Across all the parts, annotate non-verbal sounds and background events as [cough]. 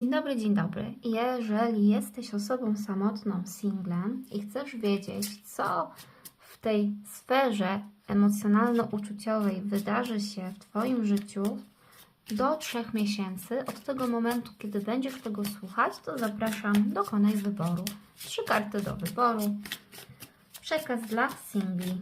Dzień dobry, dzień dobry. Jeżeli jesteś osobą samotną, singlem i chcesz wiedzieć, co w tej sferze emocjonalno-uczuciowej wydarzy się w Twoim życiu do trzech miesięcy, od tego momentu, kiedy będziesz tego słuchać, to zapraszam, dokonaj wyboru. Trzy karty do wyboru. Przekaz dla singli.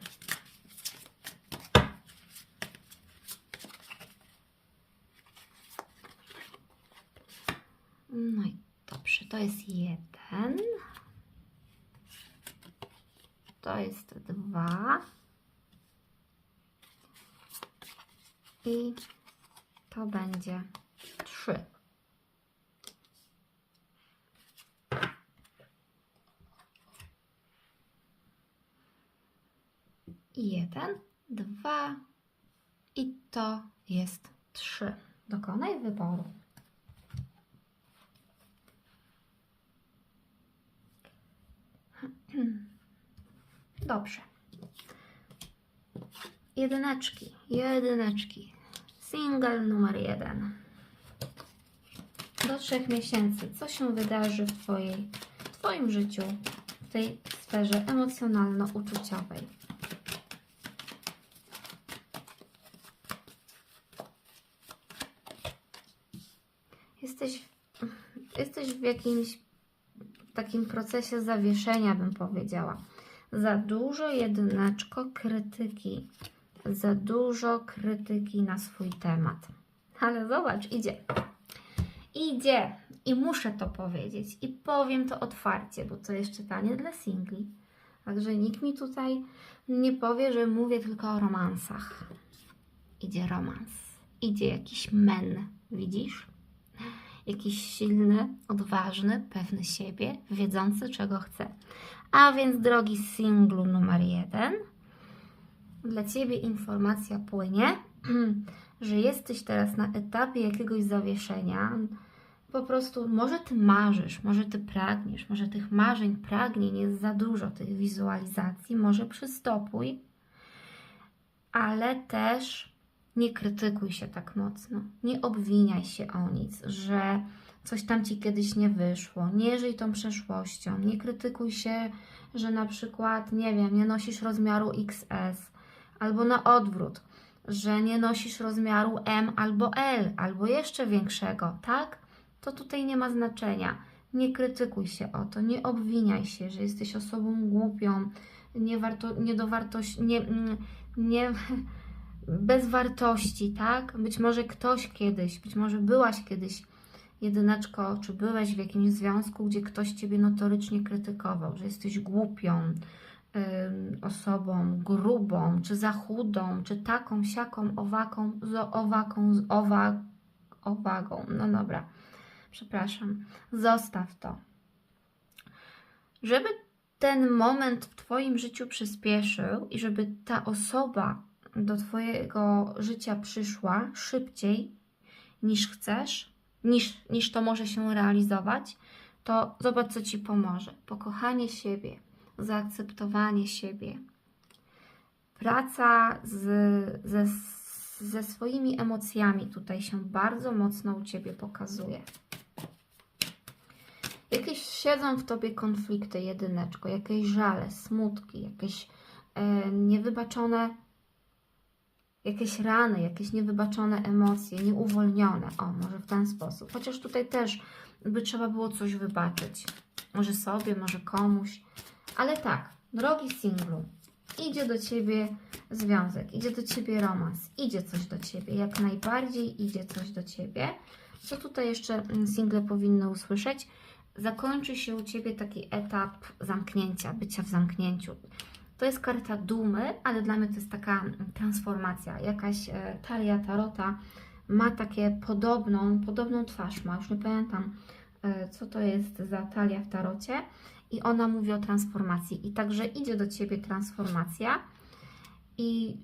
No i dobrze, to jest jeden. To jest dwa. I to będzie trzy. Jeden, dwa i to jest trzy. Dokonaj wyboru. [clears throat] Dobrze. Jedyneczki, jedyneczki. Single numer jeden. Do trzech miesięcy. Co się wydarzy w Twojej, w Twoim życiu, w tej sferze emocjonalno-uczuciowej? Jesteś, jesteś w jakimś takim procesie zawieszenia, bym powiedziała. Za dużo jedyneczko krytyki, za dużo krytyki na swój temat. Ale zobacz, idzie. Idzie. I muszę to powiedzieć. I powiem to otwarcie, bo to jest czytanie dla singli. Także nikt mi tutaj nie powie, że mówię tylko o romansach. Idzie romans. Idzie jakiś men. Widzisz? Jakiś silny, odważny, pewny siebie, wiedzący czego chce. A więc, drogi singlu numer jeden, dla Ciebie informacja płynie, [clears throat] że jesteś teraz na etapie jakiegoś zawieszenia. Po prostu, może Ty marzysz, może Ty pragniesz, może tych marzeń, pragnień jest za dużo, tych wizualizacji, może przystopuj, ale też nie krytykuj się tak mocno, nie obwiniaj się o nic, że coś tam ci kiedyś nie wyszło, nie żyj tą przeszłością, nie krytykuj się, że na przykład, nie wiem, nie nosisz rozmiaru XS, albo na odwrót, że nie nosisz rozmiaru M albo L, albo jeszcze większego, tak? To tutaj nie ma znaczenia. Nie krytykuj się o to, nie obwiniaj się, że jesteś osobą głupią, nie, warto, nie nie, nie, bez wartości, tak? Być może ktoś kiedyś, być może byłaś kiedyś jedyneczko, czy byłeś w jakimś związku, gdzie ktoś Ciebie notorycznie krytykował, że jesteś głupią osobą, grubą, czy za chudą, czy taką, siaką, owaką, z owaką, z owa, owagą. No dobra, przepraszam. Zostaw to. Żeby ten moment w Twoim życiu przyspieszył i żeby ta osoba, do Twojego życia przyszła szybciej niż chcesz, niż, niż to może się realizować, to zobacz, co Ci pomoże. Pokochanie siebie, zaakceptowanie siebie, praca z, ze, ze swoimi emocjami tutaj się bardzo mocno u Ciebie pokazuje. Jakieś siedzą w Tobie konflikty, jedyneczko, jakieś żale, smutki, jakieś e, niewybaczone jakieś rany, jakieś niewybaczone emocje, nieuwolnione. O, może w ten sposób. Chociaż tutaj też by trzeba było coś wybaczyć. Może sobie, może komuś. Ale tak, drogi singlu, idzie do Ciebie związek, idzie do Ciebie romans, idzie coś do Ciebie, jak najbardziej idzie coś do Ciebie. Co tutaj jeszcze mm, single powinny usłyszeć? Zakończy się u Ciebie taki etap zamknięcia, bycia w zamknięciu. To jest karta dumy, ale dla mnie to jest taka transformacja. Jakaś e, talia tarota ma takie podobną, podobną twarz, ma już nie pamiętam, e, co to jest za talia w tarocie. I ona mówi o transformacji. I także idzie do Ciebie transformacja. I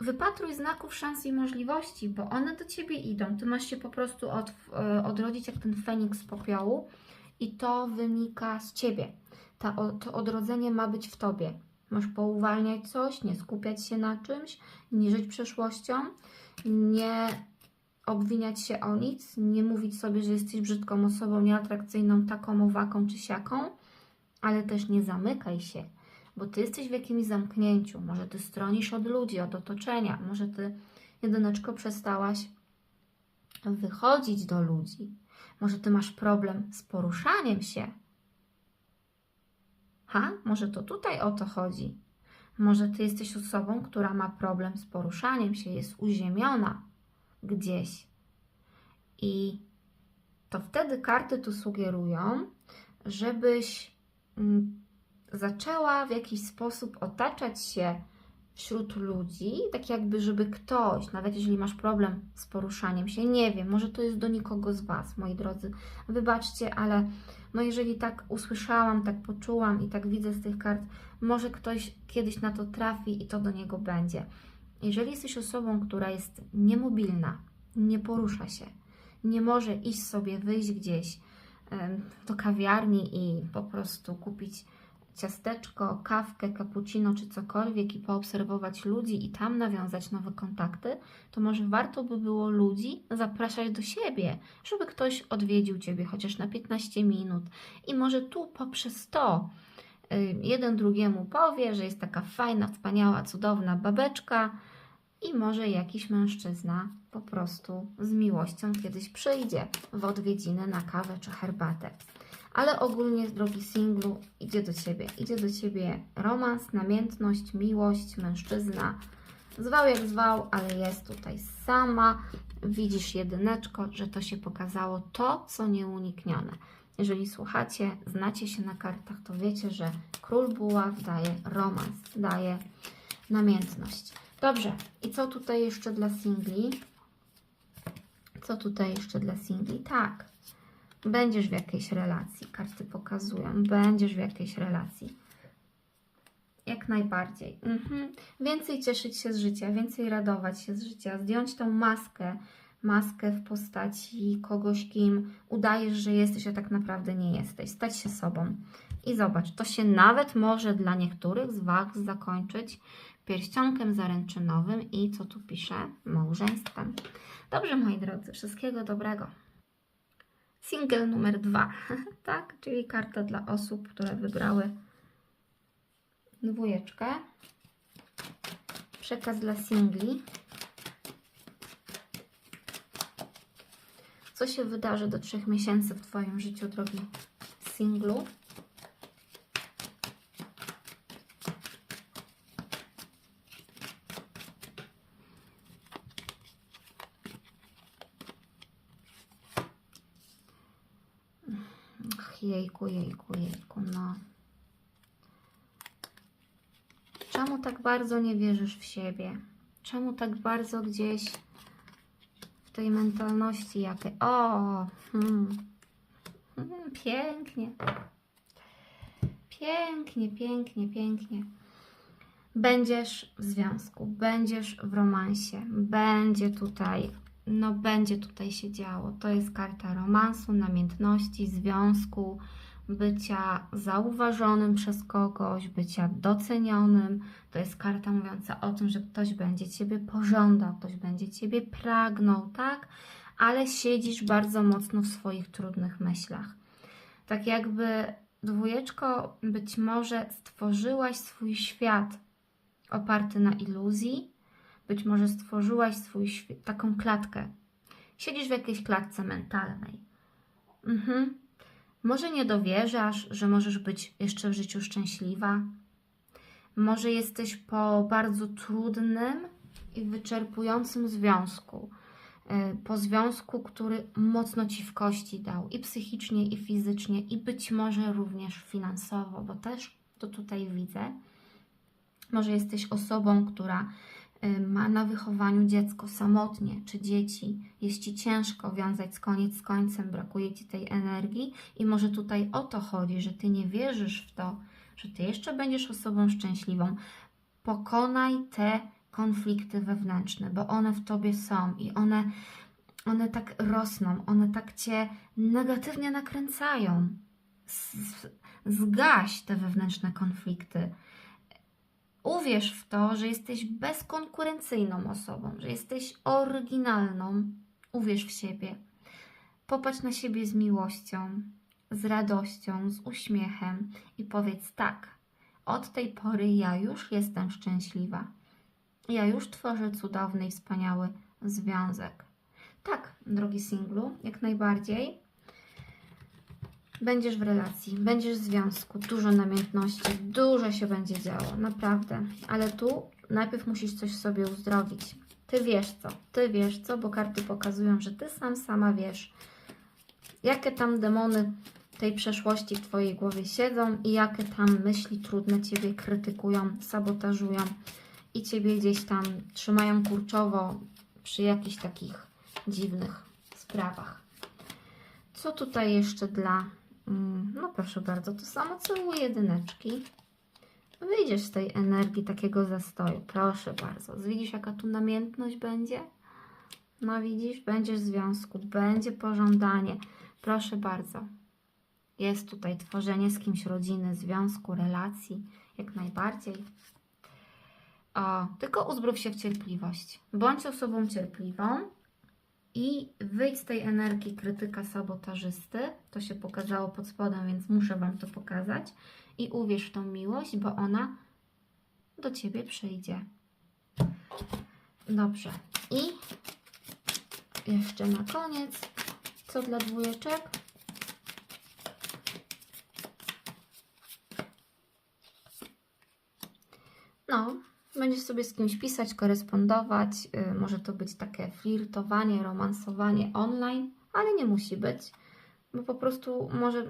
wypatruj znaków szans i możliwości, bo one do Ciebie idą. Ty masz się po prostu od, e, odrodzić jak ten feniks z popiołu i to wynika z Ciebie. Ta, to odrodzenie ma być w Tobie. Masz pouwalniać coś, nie skupiać się na czymś, nie żyć przeszłością, nie obwiniać się o nic, nie mówić sobie, że jesteś brzydką osobą, nieatrakcyjną, taką, owaką czy siaką, ale też nie zamykaj się, bo ty jesteś w jakimś zamknięciu. Może ty stronisz od ludzi, od otoczenia, może ty, jedyneczko, przestałaś wychodzić do ludzi. Może ty masz problem z poruszaniem się. Ha? Może to tutaj o to chodzi. Może ty jesteś osobą, która ma problem z poruszaniem się, jest uziemiona gdzieś. I to wtedy karty tu sugerują, żebyś mm, zaczęła w jakiś sposób otaczać się wśród ludzi, tak jakby, żeby ktoś, nawet jeżeli masz problem z poruszaniem się, nie wiem, może to jest do nikogo z Was, moi drodzy, wybaczcie, ale no jeżeli tak usłyszałam, tak poczułam i tak widzę z tych kart, może ktoś kiedyś na to trafi i to do niego będzie. Jeżeli jesteś osobą, która jest niemobilna, nie porusza się, nie może iść sobie, wyjść gdzieś do kawiarni i po prostu kupić ciasteczko, kawkę, cappuccino czy cokolwiek i poobserwować ludzi i tam nawiązać nowe kontakty, to może warto by było ludzi zapraszać do siebie, żeby ktoś odwiedził Ciebie chociaż na 15 minut i może tu poprzez to y, jeden drugiemu powie, że jest taka fajna, wspaniała, cudowna babeczka i może jakiś mężczyzna po prostu z miłością kiedyś przyjdzie w odwiedziny na kawę czy herbatę. Ale ogólnie, drogi singlu, idzie do Ciebie. Idzie do Ciebie romans, namiętność, miłość, mężczyzna. Zwał jak zwał, ale jest tutaj sama. Widzisz jedyneczko, że to się pokazało to, co nieuniknione. Jeżeli słuchacie, znacie się na kartach, to wiecie, że król buław daje romans, daje namiętność. Dobrze, i co tutaj jeszcze dla singli? Co tutaj jeszcze dla singli? Tak, będziesz w jakiejś relacji. Karty pokazują, będziesz w jakiejś relacji. Jak najbardziej. Mhm. Więcej cieszyć się z życia, więcej radować się z życia, zdjąć tą maskę, maskę w postaci kogoś, kim udajesz, że jesteś, a tak naprawdę nie jesteś. Stać się sobą. I zobacz, to się nawet może dla niektórych z Was zakończyć pierścionkiem zaręczynowym i co tu pisze? Małżeństwem. Dobrze, moi drodzy, wszystkiego dobrego. Single numer dwa, [laughs] tak? Czyli karta dla osób, które wybrały dwójeczkę. Przekaz dla singli. Co się wydarzy do trzech miesięcy w Twoim życiu, drogi singlu? Jejku, no. Czemu tak bardzo nie wierzysz w siebie? Czemu tak bardzo gdzieś w tej mentalności jakiej... O! Hmm. Hmm, pięknie. Pięknie, pięknie, pięknie. Będziesz w związku, będziesz w romansie, będzie tutaj, no będzie tutaj się działo. To jest karta romansu, namiętności, związku, bycia zauważonym przez kogoś, bycia docenionym. To jest karta mówiąca o tym, że ktoś będzie Ciebie pożądał, ktoś będzie Ciebie pragnął, tak? Ale siedzisz bardzo mocno w swoich trudnych myślach. Tak jakby dwójeczko, być może stworzyłaś swój świat oparty na iluzji, być może stworzyłaś swój taką klatkę. Siedzisz w jakiejś klatce mentalnej. Mhm. Może nie dowierzasz, że możesz być jeszcze w życiu szczęśliwa. Może jesteś po bardzo trudnym i wyczerpującym związku. Yy, Po związku, który mocno ci w kości dał i psychicznie, i fizycznie, i być może również finansowo, bo też to tutaj widzę. Może jesteś osobą, która ma na wychowaniu dziecko samotnie, czy dzieci. Jest ci ciężko wiązać z koniec z końcem, brakuje ci tej energii, i może tutaj o to chodzi, że ty nie wierzysz w to, że ty jeszcze będziesz osobą szczęśliwą. Pokonaj te konflikty wewnętrzne, bo one w tobie są i one, one tak rosną, one tak cię negatywnie nakręcają. Z- Zgaś te wewnętrzne konflikty. Uwierz w to, że jesteś bezkonkurencyjną osobą, że jesteś oryginalną, Uwierz w siebie. Popatrz na siebie z miłością, z radością, z uśmiechem i powiedz tak. Od tej pory ja już jestem szczęśliwa. Ja już tworzę cudowny i wspaniały związek. Tak, drogi singlu, jak najbardziej. Będziesz w relacji, będziesz w związku, dużo namiętności, dużo się będzie działo, naprawdę. Ale tu najpierw musisz coś sobie uzdrowić. Ty wiesz co, ty wiesz co, bo karty pokazują, że ty sam sama wiesz, jakie tam demony tej przeszłości w Twojej głowie siedzą i jakie tam myśli trudne Ciebie krytykują, sabotażują i Ciebie gdzieś tam trzymają kurczowo przy jakichś takich dziwnych sprawach. Co tutaj jeszcze dla... mm, No proszę bardzo, to samo co u jedyneczki. Wyjdziesz z tej energii takiego zastoju. Proszę bardzo. Widzisz, jaka tu namiętność będzie? No widzisz, będziesz w związku, będzie pożądanie. Proszę bardzo. Jest tutaj tworzenie z kimś rodziny, związku, relacji, jak najbardziej. O, tylko uzbrów się w cierpliwość. Bądź osobą cierpliwą i wyjdź z tej energii krytyka sabotażysty. To się pokazało pod spodem, więc muszę Wam to pokazać. I uwierz w tą miłość, bo ona do Ciebie przyjdzie. Dobrze. I jeszcze na koniec, co dla dwójeczek? No, będziesz sobie z kimś pisać, korespondować. y, może to być takie flirtowanie, romansowanie online, ale nie musi być, bo po prostu może.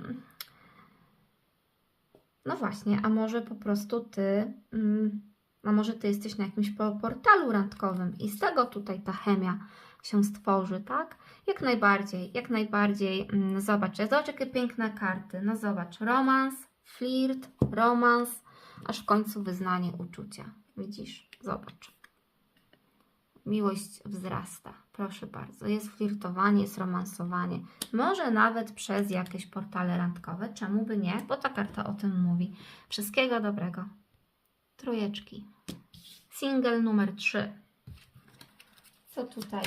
No właśnie, a może po prostu ty. mm, a może ty jesteś na jakimś po- portalu randkowym i z tego tutaj ta chemia się stworzy, tak? Jak najbardziej, jak najbardziej. mm, Zobacz, zobacz jakie piękne karty. No zobacz, romans, flirt, romans, aż w końcu wyznanie uczucia. Widzisz? Zobacz. Miłość wzrasta. Proszę bardzo. Jest flirtowanie, jest romansowanie. Może nawet przez jakieś portale randkowe. Czemu by nie? Bo ta karta o tym mówi. Wszystkiego dobrego. Trójeczki. Single numer 3. Co tutaj?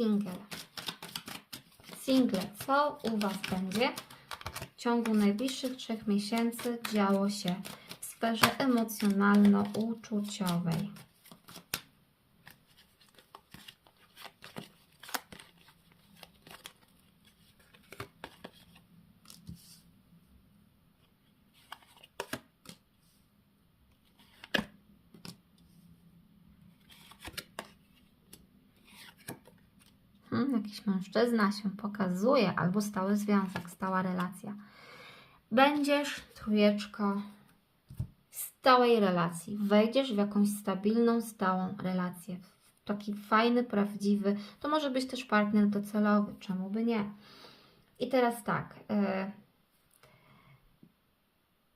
Single. Single. Co u Was będzie w ciągu najbliższych trzech miesięcy działo się w sferze emocjonalno-uczuciowej? Jakiś mężczyzna się pokazuje, albo stały związek, stała relacja. Będziesz, trójeczko, stałej relacji. Wejdziesz w jakąś stabilną, stałą relację. Taki fajny, prawdziwy. To może być też partner docelowy, czemu by nie? I teraz tak. e,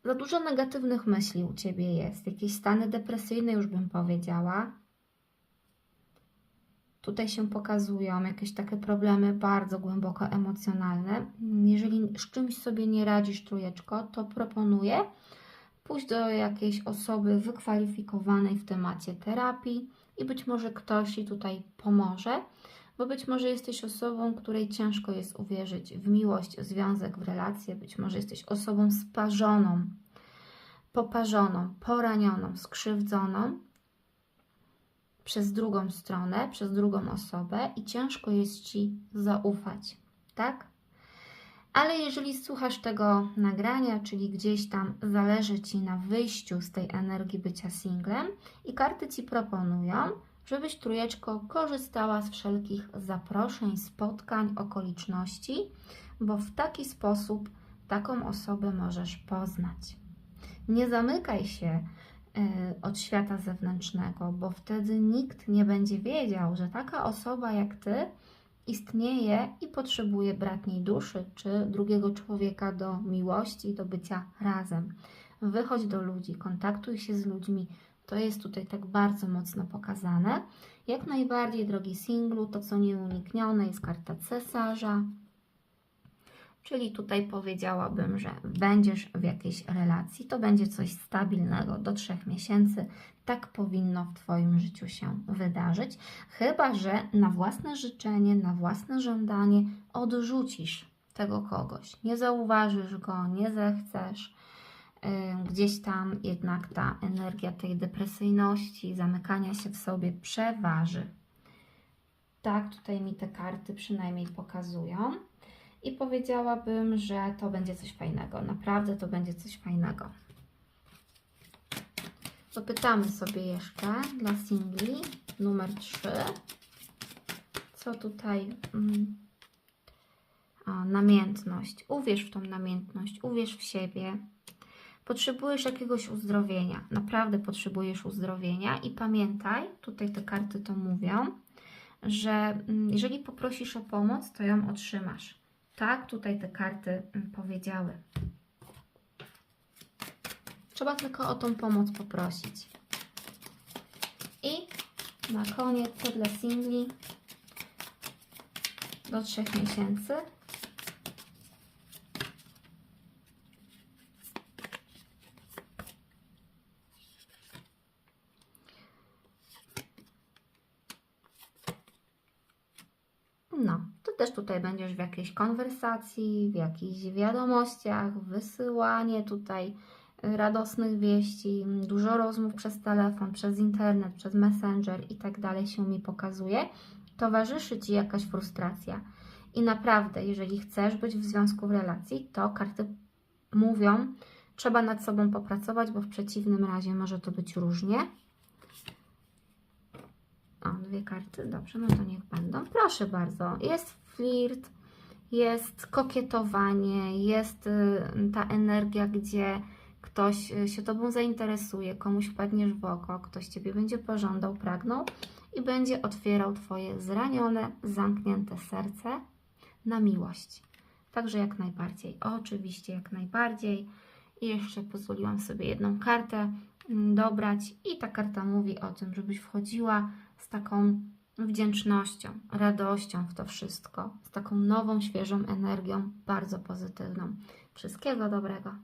za dużo negatywnych myśli u ciebie jest. Jakieś stany depresyjne, już bym powiedziała. Tutaj się pokazują jakieś takie problemy bardzo głęboko emocjonalne. Jeżeli z czymś sobie nie radzisz, trójeczko, to proponuję pójść do jakiejś osoby wykwalifikowanej w temacie terapii i być może ktoś Ci tutaj pomoże, bo być może jesteś osobą, której ciężko jest uwierzyć w miłość, związek, w relację, być może jesteś osobą sparzoną, poparzoną, poranioną, skrzywdzoną przez drugą stronę, przez drugą osobę i ciężko jest Ci zaufać, tak? Ale jeżeli słuchasz tego nagrania, czyli gdzieś tam zależy Ci na wyjściu z tej energii bycia singlem i karty Ci proponują, żebyś trójeczko korzystała z wszelkich zaproszeń, spotkań, okoliczności, bo w taki sposób taką osobę możesz poznać. Nie zamykaj się od świata zewnętrznego, bo wtedy nikt nie będzie wiedział, że taka osoba jak Ty istnieje i potrzebuje bratniej duszy czy drugiego człowieka do miłości, do bycia razem. Wychodź do ludzi, kontaktuj się z ludźmi. To jest tutaj tak bardzo mocno pokazane. Jak najbardziej, drogi singlu, to co nieuniknione jest karta cesarza. Czyli tutaj powiedziałabym, że będziesz w jakiejś relacji, to będzie coś stabilnego do trzech miesięcy. Tak powinno w Twoim życiu się wydarzyć, chyba że na własne życzenie, na własne żądanie odrzucisz tego kogoś. Nie zauważysz go, nie zechcesz. Gdzieś tam jednak ta energia tej depresyjności, zamykania się w sobie przeważy. Tak, tutaj mi te karty przynajmniej pokazują. I powiedziałabym, że to będzie coś fajnego. Naprawdę to będzie coś fajnego. Popytamy sobie jeszcze dla singli numer 3. Co tutaj? Mm. Namiętność. Uwierz w tą namiętność, uwierz w siebie. Potrzebujesz jakiegoś uzdrowienia. Naprawdę potrzebujesz uzdrowienia i pamiętaj, tutaj te karty to mówią, że mm, jeżeli poprosisz o pomoc, to ją otrzymasz. Tak, tutaj te karty mm, powiedziały. Trzeba tylko o tą pomoc poprosić. I na koniec to dla singli do trzech miesięcy. No, ty też tutaj będziesz w jakiejś konwersacji, w jakichś wiadomościach, wysyłanie tutaj y, radosnych wieści, dużo rozmów przez telefon, przez internet, przez messenger i tak dalej się mi pokazuje. Towarzyszy Ci jakaś frustracja. I naprawdę, jeżeli chcesz być w związku, w relacji, to karty mówią, trzeba nad sobą popracować, bo w przeciwnym razie może to być różnie. O, dwie karty, dobrze, no to niech będą. Proszę bardzo, jest flirt, jest kokietowanie, jest y, ta energia, gdzie ktoś y, się Tobą zainteresuje, komuś wpadniesz w oko, ktoś Ciebie będzie pożądał, pragnął i będzie otwierał Twoje zranione, zamknięte serce na miłość. Także jak najbardziej, oczywiście jak najbardziej. I jeszcze pozwoliłam sobie jedną kartę mm, dobrać i ta karta mówi o tym, żebyś wchodziła z taką wdzięcznością, radością w to wszystko, z taką nową, świeżą energią, bardzo pozytywną. Wszystkiego dobrego.